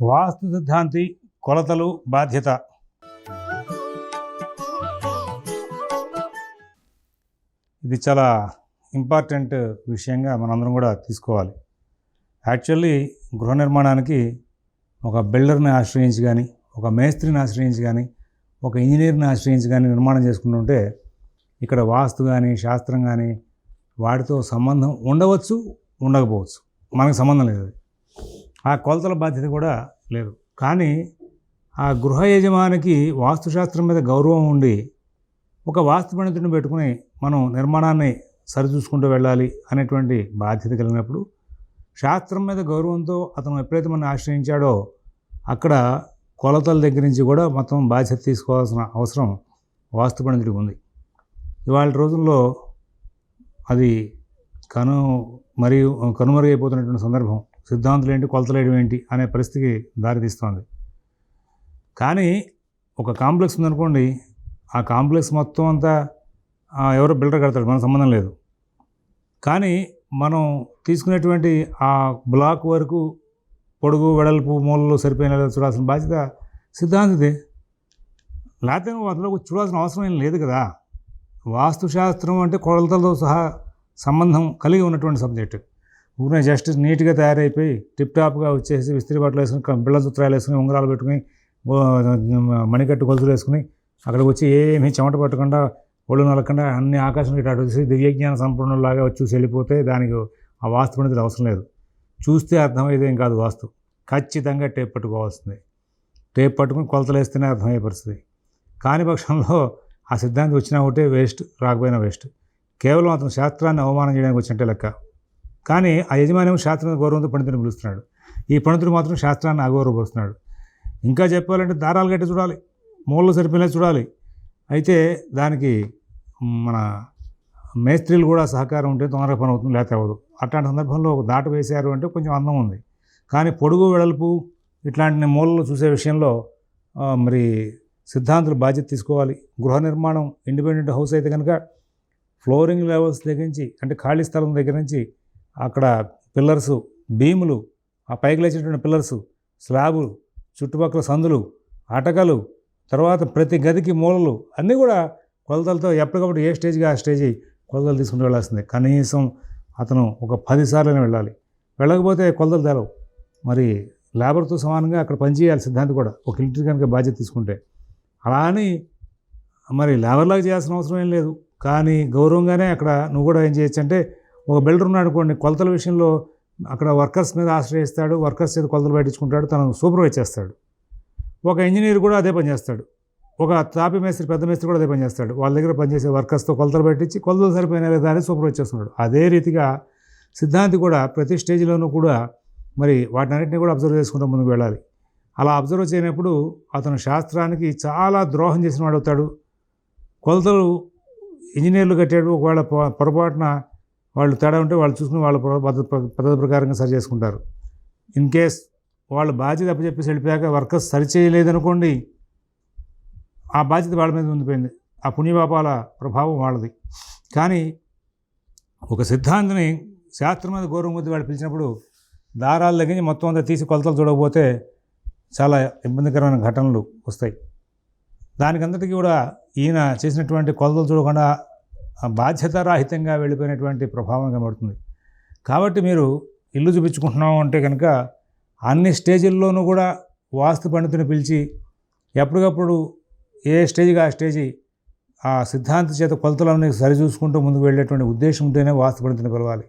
వాస్తు సిద్ధాంతి కొలతలు బాధ్యత. ఇది చాలా ఇంపార్టెంట్ విషయంగా మనందరం కూడా తీసుకోవాలి. యాక్చువల్లీ గృహ నిర్మాణానికి ఒక బిల్డర్ని ఆశ్రయించి కానీ ఒక మేస్త్రిని ఆశ్రయించి కానీ ఒక ఇంజనీర్ని ఆశ్రయించి కానీ నిర్మాణం చేసుకుంటుంటే ఇక్కడ వాస్తు కానీ శాస్త్రం కానీ వాటితో సంబంధం ఉండవచ్చు ఉండకపోవచ్చు. మనకు సంబంధం లేదు ఆ కొలతల బాధ్యత కూడా లేదు. కానీ ఆ గృహ యజమానికి వాస్తుశాస్త్రం మీద గౌరవం ఉండి ఒక వాస్తు పండితుడిని పెట్టుకుని మనం నిర్మాణాన్ని సరిచూసుకుంటూ వెళ్ళాలి అనేటువంటి బాధ్యత కలిగినప్పుడు శాస్త్రం మీద గౌరవంతో అతను ఎప్పుడైతే మనం ఆశ్రయించాడో అక్కడ కొలతల దగ్గర నుంచి కూడా మొత్తం బాధ్యత తీసుకోవాల్సిన అవసరం వాస్తు పండితుడికి ఉంది. ఇవాళ రోజుల్లో అది కను మరియు కనుమరుగైపోతున్నటువంటి సందర్భం సిద్ధాంతులు ఏంటి కొలతలేయడం ఏంటి అనే పరిస్థితికి దారితీస్తోంది కానీ ఒక కాంప్లెక్స్ ఉందనుకోండి ఆ కాంప్లెక్స్ మొత్తం అంతా ఎవరో బిల్డర్ కడతాడు మనకు సంబంధం లేదు. కానీ మనం తీసుకునేటువంటి ఆ బ్లాక్ వరకు పొడుగు వెడల్పు మూలలు సరిపోయిన చూడాల్సిన బాధ్యత సిద్ధాంతిదే. లేకపోతే అందులో చూడాల్సిన అవసరం ఏం లేదు కదా. వాస్తుశాస్త్రం అంటే కొలతలతో సహా సంబంధం కలిగి ఉన్నటువంటి సబ్జెక్టు. ఊరినే జస్ట్ నీట్గా తయారైపోయి టిప్ టాప్గా వచ్చేసి విస్త్రీ బట్టలు వేసుకుని బిళ్ళ సూత్రాలు వేసుకుని ఉంగరాలు పెట్టుకుని మణికట్టు గొలుసులు వేసుకుని అక్కడికి వచ్చి ఏమీ చెమట పట్టకుండా ఒళ్ళు నలకుండా అన్ని ఆకాశం ఇటు అటు వచ్చి దివ్యజ్ఞాన సంపూర్ణలాగా వచ్చి చూసి వెళ్ళిపోతే దానికి ఆ వాస్తు పండితుడు అవసరం లేదు. చూస్తే అర్థమయ్యేదేం కాదు వాస్తు. ఖచ్చితంగా టేప్ పట్టుకోవాల్సిందే. టేప్ పట్టుకుని కొలతలు వేస్తేనే అర్థమయ్యే పరిస్థితి. కాని పక్షంలో ఆ సిద్ధాంతి వచ్చినా ఒకటే వేస్ట్ రాకపోయినా వేస్ట్. కేవలం అతను శాస్త్రాన్ని అవమానం చేయడానికి వచ్చినట్టే లెక్క. కానీ ఆ యజమాని శాస్త్రం గౌరవంతో పండితుని పిలుస్తున్నాడు. ఈ పండితుడు మాత్రం శాస్త్రాన్ని అగౌరవపరుస్తున్నాడు. ఇంకా చెప్పాలంటే దారాలు గట్టి చూడాలి. మూలలు సరిపోయినా చూడాలి. అయితే దానికి మన మేస్త్రీలు కూడా సహకారం ఉంటే తొందరగా పని అవుతుంది లేకపోతే అవ్వదు. అట్లాంటి సందర్భంలో ఒక దాట వేశారు అంటే కొంచెం అందం ఉంది. కానీ పొడుగు వెడల్పు ఇట్లాంటి మూలలు చూసే విషయంలో మరి సిద్ధాంతులు బాధ్యత తీసుకోవాలి. గృహ నిర్మాణం ఇండిపెండెంట్ హౌస్ అయితే కనుక ఫ్లోరింగ్ లెవెల్స్ దగ్గర నుంచి అంటే ఖాళీ స్థలం దగ్గర నుంచి అక్కడ పిల్లర్స్ భీములు ఆ పైకి లేచినటువంటి పిల్లర్స్ స్లాబులు చుట్టుపక్కల సందులు అటకలు తర్వాత ప్రతి గదికి మూలలు అన్నీ కూడా కొలతలతో ఎప్పటికప్పుడు ఏ స్టేజ్కి ఆ స్టేజ్ కొలతలు తీసుకుంటూ వెళ్ళాల్సిందే. కనీసం అతను ఒక పదిసార్లైనా వెళ్ళాలి. వెళ్ళకపోతే కొలతలు తెరవు. మరి లేబర్తో సమానంగా అక్కడ పనిచేయాలి సిద్ధాంతి కూడా. ఒక ఇంటి కనుక బాధ్యత తీసుకుంటే. అలా అని మరి లేబర్లాగా చేయాల్సిన అవసరం ఏం లేదు. కానీ గౌరవంగానే అక్కడ నువ్వు కూడా ఏం చేయొచ్చు అంటే ఒక బిల్డర్ ఉన్నాడు అనుకోండి కొలతల విషయంలో అక్కడ వర్కర్స్ మీద ఆశ్రయిస్తాడు వర్కర్స్ చేత కొలతలు పెట్టించుకుంటాడు తను సూపర్వైజ్ చేస్తాడు. ఒక ఇంజనీర్ కూడా అదే పని చేస్తాడు. ఒక తాపి మేస్త్రి పెద్ద మేస్త్రి కూడా అదే పని చేస్తాడు. వాళ్ళ దగ్గర పనిచేసే వర్కర్స్తో కొలతలు పెట్టించి కొలతలు సరిపోయిన లేదా అని సూపర్వైజ్ చేస్తున్నాడు. అదే రీతిగా సిద్ధాంతి కూడా ప్రతి స్టేజ్లోనూ కూడా మరి వాటినన్నింటినీ కూడా అబ్జర్వ్ చేసుకుంటూ ముందుకు వెళ్ళాలి. అలా అబ్జర్వ్ చేయనప్పుడు అతను శాస్త్రానికి చాలా ద్రోహం చేసిన వాడు అవుతాడు. కొలతలు ఇంజనీర్లు కట్టాడు ఒకవేళ పొ- పొరపాటున వాళ్ళు తేడా ఉంటే వాళ్ళు చూసుకుని వాళ్ళ పద్ధతి పద్ధతి ప్రకారంగా సరి చేసుకుంటారు. ఇన్ కేస్ వాళ్ళు బాధ్యత అప్పచెప్పేసి వెళ్ళిపోయాక వర్కర్స్ సరి చేయలేదనుకోండి ఆ బాధ్యత వాళ్ళ మీద ఉండిపోయింది. ఆ పుణ్యపాపాల ప్రభావం వాళ్ళది. కానీ ఒక సిద్ధాంతిని శాస్త్రం మీద గౌరవం వాళ్ళు పిలిచినప్పుడు దారాలు తగ్గించి మొత్తం అంతా తీసి కొలతలు చూడకపోతే చాలా ఇబ్బందికరమైన ఘటనలు వస్తాయి. దానికంతటికీ కూడా ఈయన చేసినటువంటి కొలతలు చూడకుండా బాధ్యతారాహితంగా వెళ్ళిపోయినటువంటి ప్రభావం కనబడుతుంది. కాబట్టి మీరు ఇల్లు చూపించుకుంటున్నాం అంటే కనుక అన్ని స్టేజీల్లోనూ కూడా వాస్తు పండితుని పిలిచి ఎప్పటికప్పుడు ఏ స్టేజ్కి ఆ స్టేజి ఆ సిద్ధాంత చేత కొలతలన్నీ సరిచూసుకుంటూ ముందుకు వెళ్ళేటువంటి ఉద్దేశం ఉంటేనే వాస్తు పండితుని పిలవాలి.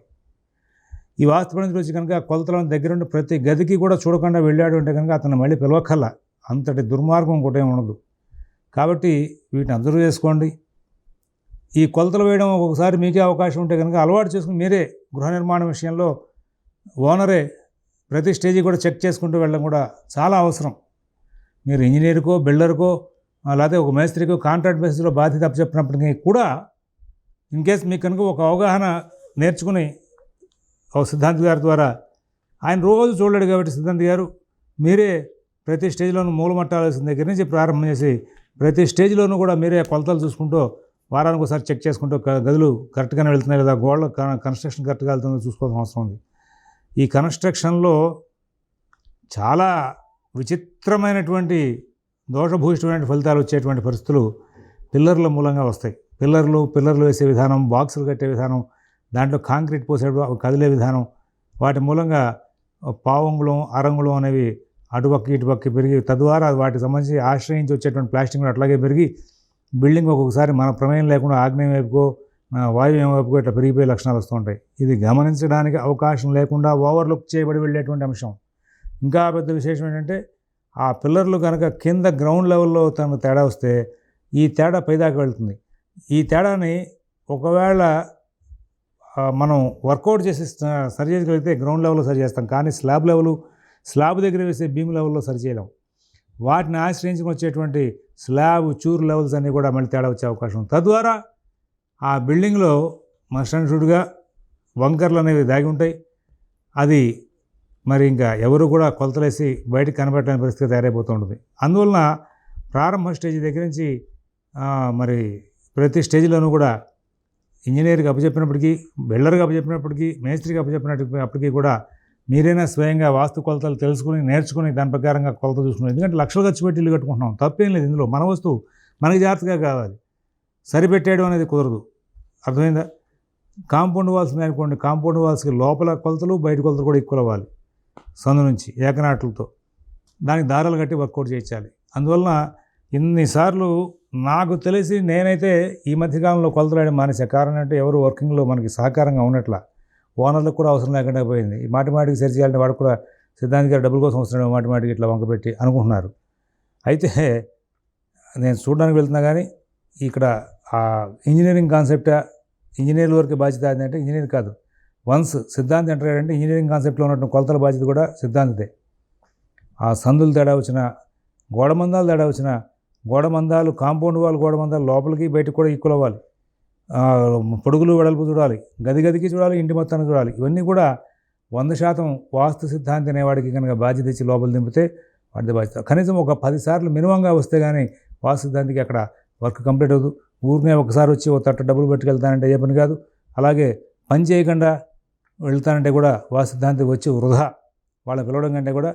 ఈ వాస్తు పండితుడు వచ్చి కనుక కొలతలను దగ్గరుండి ప్రతి గదికి కూడా చూడకుండా వెళ్ళాడు అంటే కనుక అతను మళ్ళీ పిలవక్కర్లా. అంతటి దుర్మార్గం ఇంకోటి ఏమి ఉండదు. కాబట్టి వీటిని అబ్జర్వ్ చేసుకోండి. ఈ కొలతలు వేయడం ఒకసారి మీకే అవకాశం ఉంటే కనుక అలవాటు చేసుకుని మీరే గృహ నిర్మాణం విషయంలో ఓనరే ప్రతి స్టేజీ కూడా చెక్ చేసుకుంటూ వెళ్ళడం కూడా చాలా అవసరం. మీరు ఇంజనీర్కో బిల్డర్కో లేకపోతే ఒక మేస్త్రికో కాంట్రాక్ట్ బేసిస్లో బాధ్యత అప్పచెప్పినప్పటికీ కూడా ఇన్ కేస్ మీకు కనుక ఒక అవగాహన నేర్చుకుని ఒక సిద్ధాంతి గారి ద్వారా ఆయన రోజు చూడలేడు కాబట్టి సిద్ధాంతి గారు మీరే ప్రతి స్టేజ్లోనూ మూలమట్టాల్సిన దగ్గర నుంచి ప్రారంభం చేసి ప్రతి స్టేజ్లోనూ కూడా మీరే కొలతలు చూసుకుంటూ వారానికి ఒకసారి చెక్ చేసుకుంటూ గదులు కరెక్ట్గానే వెళ్తున్నాయి లేదా గోడలు కన్స్ట్రక్షన్ కరెక్ట్గా వెళ్తుందో చూసుకోవాల్సిన అవసరం ఉంది. ఈ కన్స్ట్రక్షన్లో చాలా విచిత్రమైనటువంటి దోషభూయిష్టమైన ఫలితాలు వచ్చేటువంటి పరిస్థితులు పిల్లర్ల మూలంగా వస్తాయి. పిల్లర్లు పిల్లర్లు వేసే విధానం బాక్సులు కట్టే విధానం దాంట్లో కాంక్రీట్ పోసేటప్పుడు కదిలే విధానం వాటి మూలంగా పావంగులం అరంగుళం అనేవి అటుపక్క ఇటుపక్క పెరిగి తద్వారా వాటికి సంబంధించి ఆశ్రయించి వచ్చేటువంటి ప్లాస్టిక్ అట్లాగే పెరిగి బిల్డింగ్ ఒక్కొక్కసారి మన ప్రమేయం లేకుండా ఆగ్నేయం వైపుకో వాయువ్యం వైపుకో ఇట్లా పెరిగిపోయే లక్షణాలు వస్తుంటాయి ఇది గమనించడానికి అవకాశం లేకుండా ఓవర్లుక్ చేయబడి వెళ్ళేటువంటి అంశం. ఇంకా పెద్ద విశేషం ఏంటంటే ఆ పిల్లర్లు కనుక కింద గ్రౌండ్ లెవెల్లో తనకు తేడా వస్తే ఈ తేడా పైదాకా వెళ్తుంది. ఈ తేడాని ఒకవేళ మనం వర్కౌట్ చేసి సరి చేయగలిగితే గ్రౌండ్ లెవెల్లో సరి చేస్తాం. కానీ స్లాబ్ లెవెల్ స్లాబ్ దగ్గర వేసే బీమ్ లెవెల్లో సరి చేయలేం. వాటిని ఆశ్రయించుకుని వచ్చేటువంటి స్లాబ్ చూరు లెవెల్స్ అన్నీ కూడా మళ్ళీ తేడా వచ్చే అవకాశం ఉంది. తద్వారా ఆ బిల్డింగ్లో మస్టన్షుడ్గా వంకర్లు అనేవి దాగి ఉంటాయి. అది మరి ఇంకా ఎవరు కూడా కొలతలేసి బయటకు కనబడలేని పరిస్థితి తయారైపోతూ ఉంటుంది. అందువలన ప్రారంభ స్టేజ్ దగ్గర నుంచి మరి ప్రతి స్టేజ్లోనూ కూడా ఇంజనీర్కి అప్పచెప్పినప్పటికీ బిల్డర్కి అప్పచెప్పినప్పటికీ మేస్త్రికి అప్పచెప్పినప్పటికీ కూడా మీరైనా స్వయంగా వాస్తు కొలతలు తెలుసుకుని నేర్చుకుని దాని ప్రకారంగా కొలత చూసుకుని ఎందుకంటే లక్షలు ఖర్చు పెట్టి ఇల్లు కట్టుకుంటున్నాం. తప్పేం లేదు ఇందులో. మన వస్తువు మనకి జాగ్రత్తగా కావాలి. సరిపెట్టేయడం అనేది కుదరదు. అర్థమైందా? కాంపౌండ్ వాల్స్ అనుకోండి కాంపౌండ్ వాల్స్కి లోపల కొలతలు బయట కొలతలు కూడా ఈక్వల్ అవ్వాలి. సందు నుంచి ఏకనాట్లతో. దానికి దారాలు కట్టి వర్కౌట్ చేయించాలి. అందువలన ఇన్నిసార్లు నాకు తెలిసి నేనైతే ఈ మధ్యకాలంలో కొలతలు వేయడం మానేసా. కారణం అంటే ఎవరు వర్కింగ్లో మనకి సహకారంగా ఉన్నట్ల. ఓనర్లకు కూడా అవసరం లేకుండా పోయింది. ఈ మాటి మాటికి సరి చేయాలంటే వాడు కూడా సిద్ధాంతి గారు డబ్బుల కోసం వస్తున్నాడు మాటి మాటికి ఇట్లా వంక పెట్టి అనుకుంటున్నారు. అయితే నేను చూడడానికి వెళ్తున్నా కానీ ఇక్కడ ఆ ఇంజనీరింగ్ కాన్సెప్టా ఇంజనీర్ల వరకు బాధ్యత అంటే ఇంజనీర్ కాదు. వన్స్ సిద్ధాంతి ఎంటర్ అయ్యాడంటే ఇంజనీరింగ్ కాన్సెప్ట్లో ఉన్నటువంటి కొలతల బాధ్యత కూడా సిద్ధాంతిదే. ఆ సందులు తేడా వచ్చిన గోడమందాలు తేడా వచ్చిన గోడమందాలు కాంపౌండ్ వాళ్ళు గోడమందాలు లోపలికి బయటకు కూడా ఈక్వల్ అవ్వాలి. పొడుగులు వెడల్పు చూడాలి గది గదికి చూడాలి ఇంటి మొత్తాన్ని చూడాలి. ఇవన్నీ కూడా వంద శాతం వాస్తు సిద్ధాంతి అనేవాడికి కనుక బాధ్యత ఇచ్చి లోపల దింపితే వాటిది బాధ్యత. కనీసం ఒక పదిసార్లు మినిమంగా వస్తే కానీ వాస్తు సిద్ధాంతికి అక్కడ వర్క్ కంప్లీట్ అవ్వదు. ఊరినే ఒకసారి వచ్చి ఒక తట్ట డబ్బులు పెట్టుకెళ్తానంటే ఏ పని కాదు. అలాగే పని చేయకుండా వెళ్తానంటే కూడా వాస్తు సిద్ధాంతి వచ్చి వృధా. వాళ్ళని పిలవడం కంటే కూడా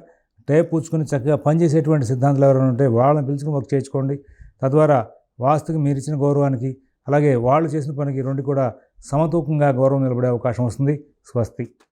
టేప్ పూచుకొని చక్కగా పనిచేసేటువంటి సిద్ధాంతాలు ఎవరైనా ఉంటే వాళ్ళని పిలుచుకుని వర్క్ చేయించుకోండి. తద్వారా వాస్తుకి మీరు ఇచ్చిన గౌరవానికి అలాగే వాళ్ళు చేసిన పనికి రెండు కూడా సమతూకంగా గౌరవం నిలబడే అవకాశం వస్తుంది. స్వస్తి.